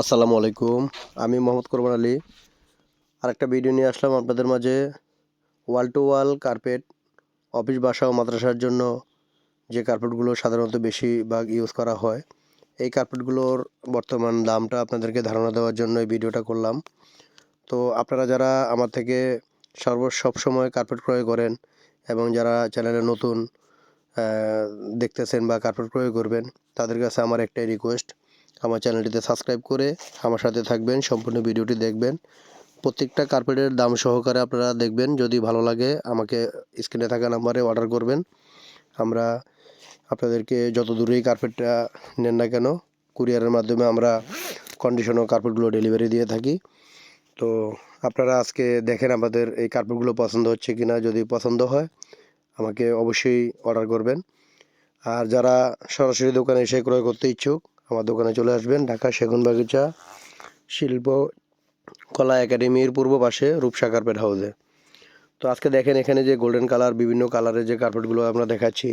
আসসালামু আলাইকুম। আমি মোহাম্মদ কোরবান আলী। আরেকটা ভিডিও নিয়ে আসলাম আপনাদের মাঝে। Wall to wall carpet, office, বাসা ও মাদ্রাসার জন্য যে কার্পেটগুলো সাধারণত বেশিরভাগ ইউজ করা হয়, এই কার্পেটগুলোর বর্তমান দামটা আপনাদেরকে ধারণা দেওয়ার জন্য এই ভিডিওটা করলাম। তো আপনারা যারা আমার থেকে সর্ব সবসময় কার্পেট ক্রয় করেন এবং যারা চ্যানেলে নতুন দেখতেছেন বা কার্পেট ক্রয় করবেন, তাদের কাছে আমার একটাই রিকোয়েস্ট আমার চ্যানেলটিতে সাবস্ক্রাইব করে আমার সাথে থাকবেন, সম্পূর্ণ ভিডিওটি দেখবেন। প্রত্যেকটা কার্পেটের দাম সহকারে আপনারা দেখবেন, যদি ভালো লাগে আমাকে স্ক্রিনে থাকা নাম্বারে অর্ডার করবেন। আমরা আপনাদেরকে যত দূরেই কার্পেটটা নেন না কেন কুরিয়ারের মাধ্যমে আমরা কন্ডিশন ও কার্পেটগুলো ডেলিভারি দিয়ে থাকি। তো আপনারা আজকে দেখেন আমাদের এই কার্পেটগুলো পছন্দ হচ্ছে কি না যদি পছন্দ হয়, আমাকে অবশ্যই অর্ডার করবেন। আর যারা সরাসরি দোকানে এসে ক্রয় করতে ইচ্ছুক, আমার দোকানে চলে আসবেন। ঢাকা সেগুন বাগিচা, শিল্প কলা একাডেমির পূর্ব পাশে রূপসা কার্পেট হাউসে। তো আজকে দেখেন এখানে যে গোল্ডেন কালার বিভিন্ন কালারের যে কার্পেটগুলো আমরা দেখাচ্ছি,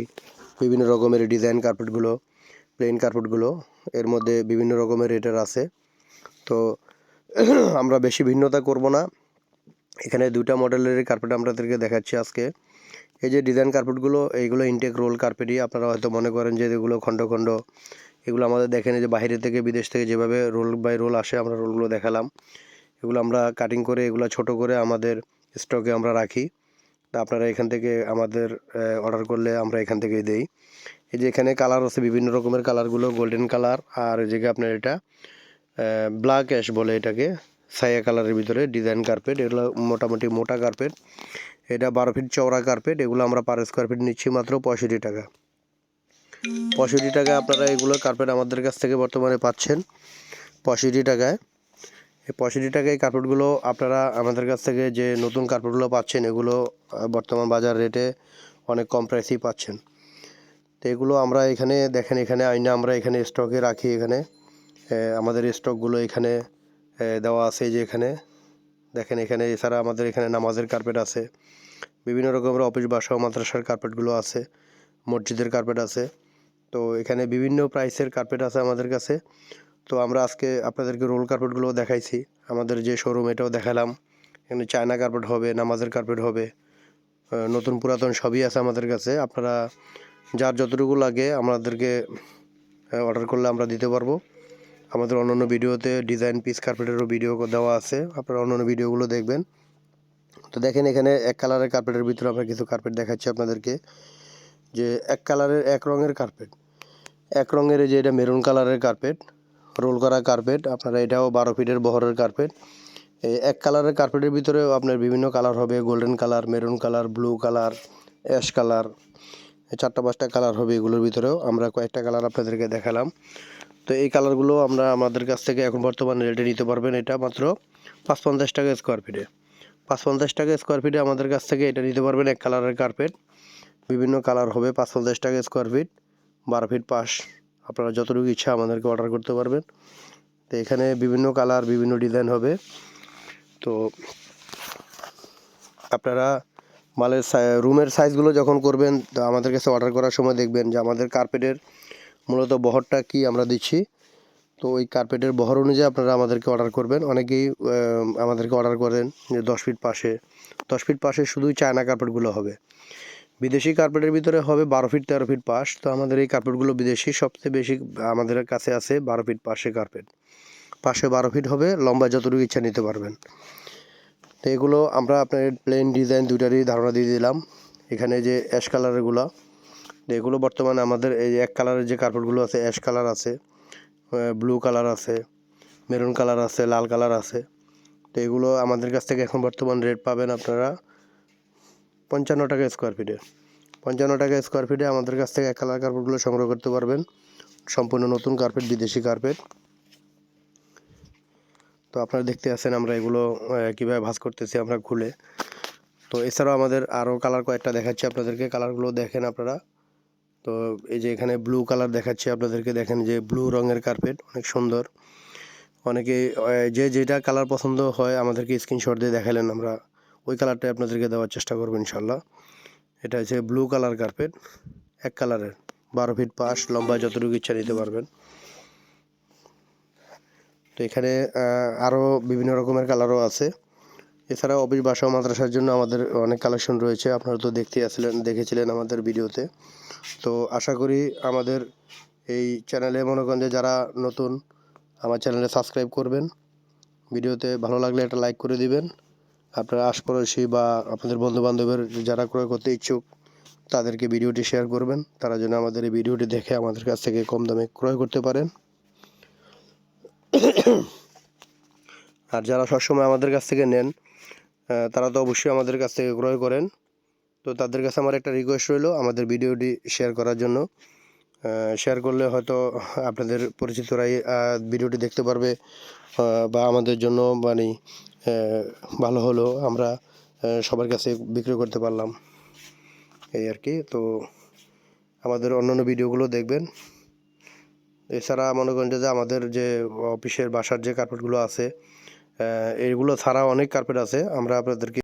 বিভিন্ন রকমের ডিজাইন কার্পেটগুলো প্লেন কার্পেটগুলো, এর মধ্যে বিভিন্ন রকমের রেটের আছে। তো আমরা বেশি ভিন্নতা করব না। এখানে দুটা মডেলের কার্পেট আপনাদেরকে দেখাচ্ছি আজকে। এই যে ডিজাইন কার্পেটগুলো এইগুলো ইনটেক রোল কার্পেটই আপনারা হয়তো মনে করেন যে এগুলো খণ্ড খণ্ড। এগুলো আমাদের দেখেন যে বাইরে থেকে, বিদেশ থেকে যেভাবে রোল বাই রোল আসে, আমরা রোলগুলো দেখালাম। এগুলো আমরা কাটিং করে, এগুলো ছোট করে আমাদের স্টকে আমরা রাখি। তা আপনারা এখান থেকে আমাদের অর্ডার করলে আমরা এখান থেকেই দেই। এই যে এখানে কালার আছে, বিভিন্ন রকমের কালারগুলো গোল্ডেন কালার আর এই যে আপনার এটা ব্ল্যাক অ্যাশ বলে এটাকে, ছায়া কালারের ভিতরে ডিজাইন কার্পেট এগুলো মোটামুটি মোটা কার্পেট এটা বারো ফিট চওড়া কার্পেট এগুলো আমরা পার স্কোয়ার ফিট নিচ্ছি মাত্র পঁয়ষট্টি টাকা। পঁয়ষট্টি টাকায় আপনারা এগুলো কার্পেট আমাদের কাছ থেকে বর্তমানে পাচ্ছেন পঁয়ষট্টি টাকায়। এই পঁয়ষট্টি টাকায় কার্পেটগুলো আপনারা আমাদের কাছ থেকে যে নতুন কার্পেটগুলো পাচ্ছেন, এগুলো বর্তমান বাজার রেটে অনেক কম প্রাইসেই পাচ্ছেন। তো এগুলো আমরা এখানে, দেখেন এখানে আইনা আমরা এখানে স্টকে রাখি এখানে। আমাদের স্টকগুলো এখানে দেওয়া আছে যে এখানে। দেখেন এখানে এছাড়া আমাদের এখানে নামাজের কার্পেট আছে। বিভিন্ন রকমের অফিস বাসা ও মাদ্রাসার কার্পেটগুলো আছে। মসজিদের কার্পেট আছে। তো এখানে বিভিন্ন প্রাইসের কার্পেট আছে আমাদের কাছে। তো আমরা আজকে আপনাদেরকে রোল কার্পেটগুলো দেখাইছি। আমাদের যে শোরুম এটাও দেখালাম। এখানে চায়না কার্পেট হবে, নামাজের কার্পেট হবে। নতুন পুরাতন সবই আছে আমাদের কাছে। আপনারা যার যতটুকু লাগে আমাদেরকে অর্ডার করলে আমরা দিতে পারব। আমাদের অন্যান্য ভিডিওতে ডিজাইন পিস কার্পেটেরও ভিডিও দেওয়া আছে। আপনারা অন্যান্য ভিডিওগুলো দেখবেন। তো দেখেন এখানে এক কালারের কার্পেটের ভিতরে আমরা কিছু কার্পেট দেখাচ্ছি আপনাদেরকে। যে এক কালারের এক রঙের কার্পেট এক রঙের যে এটা মেরুন কালারের কার্পেট রোল করা কার্পেট আপনারা এটাও বারো ফিটের বহরের কার্পেট এই এক কালারের কার্পেটের ভিতরেও আপনার বিভিন্ন কালার হবে golden colour maroon colour blue colour ash colour. চারটা পাঁচটা কালার হবে এগুলোর ভিতরেও। আমরা কয়েকটা কালার আপনাদেরকে দেখালাম। তো এই কালারগুলো আমরা আমাদের কাছ থেকে এখন বর্তমানে রেটে নিতে পারবেন এটা মাত্র পাঁচ পঞ্চাশ টাকা স্কোয়ার ফিটে পাঁচ পঞ্চাশ টাকা স্কোয়ার ফিটে আমাদের কাছ থেকে এটা নিতে পারবেন এক কালারের কার্পেট বিভিন্ন কালার হবে পাঁচ পঞ্চাশ টাকা স্কোয়ার ফিট বারো ফিট পাশ আপনারা যতটুকু ইচ্ছা আমাদেরকে অর্ডার করতে পারবেন। তো এখানে বিভিন্ন কালার, বিভিন্ন ডিজাইন হবে। তো আপনারা মালের রুমের সাইজগুলো যখন করবেন, তো আমাদের কাছে অর্ডার করার সময় দেখবেন যে আমাদের কার্পেটের মূলত বহরটা কি আমরা দিচ্ছি। তো ওই কার্পেটের বহর অনুযায়ী আপনারা আমাদেরকে অর্ডার করবেন। অনেকেই আমাদেরকে অর্ডার করেন যে দশ ফিট পাশে। দশ ফিট পাশে শুধুই চায়না কার্পেটগুলো হবে। বিদেশি কার্পেটের ভিতরে হবে বারো ফিট, তেরো ফিট পাশ। তো আমাদের এই কার্পেটগুলো বিদেশি। সবচেয়ে বেশি আমাদের কাছে আছে বারো ফিট পাশে কার্পেট। পাশে বারো ফিট হবে, লম্বা যতটুকু ইচ্ছা নিতে পারবেন। তো এগুলো আমরা আপনার প্লেন ডিজাইন দুইটারই ধারণা দিয়ে দিলাম। এখানে যে অ্যাশ কালারেরগুলো তো এগুলো বর্তমানে আমাদের এই এক কালারের যে কার্পেটগুলো আছে অ্যাশ কালার আছে ব্লু কালার আছে মেরুন কালার আছে, লাল কালার আছে, তো এগুলো আমাদের কাছ থেকে এখন বর্তমান রেট পাবেন আপনারা পঞ্চান্ন টাকা স্কোয়ার ফিটে পঞ্চান্ন টাকা স্কোয়ার ফিটে আমাদের কাছ থেকে এক কালার কার্পেটগুলো সংগ্রহ করতে পারবেন। সম্পূর্ণ নতুন কার্পেট বিদেশি কার্পেট তো আপনারা দেখতে আছেন আমরা এগুলো কীভাবে ভাঁজ করতেছি আমরা খুলে। তো এছাড়াও আমাদের আরও কালার কয়েকটা দেখাচ্ছি, আপনাদেরকে কালারগুলো দেখেন আপনারা। তো এই যে এখানে ব্লু কালার দেখাচ্ছি, আপনাদেরকে দেখেন যে ব্লু রঙের কার্পেট অনেক সুন্দর। অনেকে যে যেটা কালার পছন্দ হয় আমাদেরকে স্ক্রিনশট দিয়ে দেখালেন আমরা ওই কালারটাই আপনাদেরকে দেওয়ার চেষ্টা করব ইনশাল্লাহ এটা হচ্ছে ব্লু কালার কার্পেট এক কালারের বারো ফিট পাশ, লম্বা যতটুকু ইচ্ছা নিতে পারবেন। তো এখানে আরও বিভিন্ন রকমের কালারও আছে। এছাড়া অফিস বাসা মাদ্রাসার জন্য আমাদের অনেক কালেকশন রয়েছে। আপনারা তো দেখতে আসছিলেন, দেখেছিলেন আমাদের ভিডিওতে। তো আশা করি আমাদের এই চ্যানেলে মনে করেন যে যারা নতুন, আমার চ্যানেলে সাবস্ক্রাইব করবেন। ভিডিওতে ভালো লাগলে একটা লাইক করে দিবেন। আপনার আশপাশি বা আপনাদের বন্ধু বান্ধবের যারা ক্রয় করতে ইচ্ছুক, তাদেরকে ভিডিওটি শেয়ার করবেন। তারা যেন আমাদের এই ভিডিওটি দেখে আমাদের কাছ থেকে কম দামে ক্রয় করতে পারেন। আর যারা সবসময় আমাদের কাছ থেকে নেন তারা তো অবশ্যই আমাদের কাছ থেকে ক্রয় করেন। তো তাদের কাছে আমার একটা রিকোয়েস্ট রইল আমাদের ভিডিওটি শেয়ার করার জন্য। শেয়ার করলে হয়তো আপনাদের পরিচিতরাই ভিডিওটি দেখতে পারবে বা আমাদের জন্য মানে ভালো হলো। আমরা সবার কাছে বিক্রি করতে পারলাম। এই আর কি। তো আমাদের অন্যান্য ভিডিওগুলো দেখবেন। এছাড়া মনে করেন যে আমাদের যে অফিসের বাসার যে কার্পেটগুলো আছে এগুলো ছাড়া অনেক কার্পেট আছে। আমরা আপনাদেরকে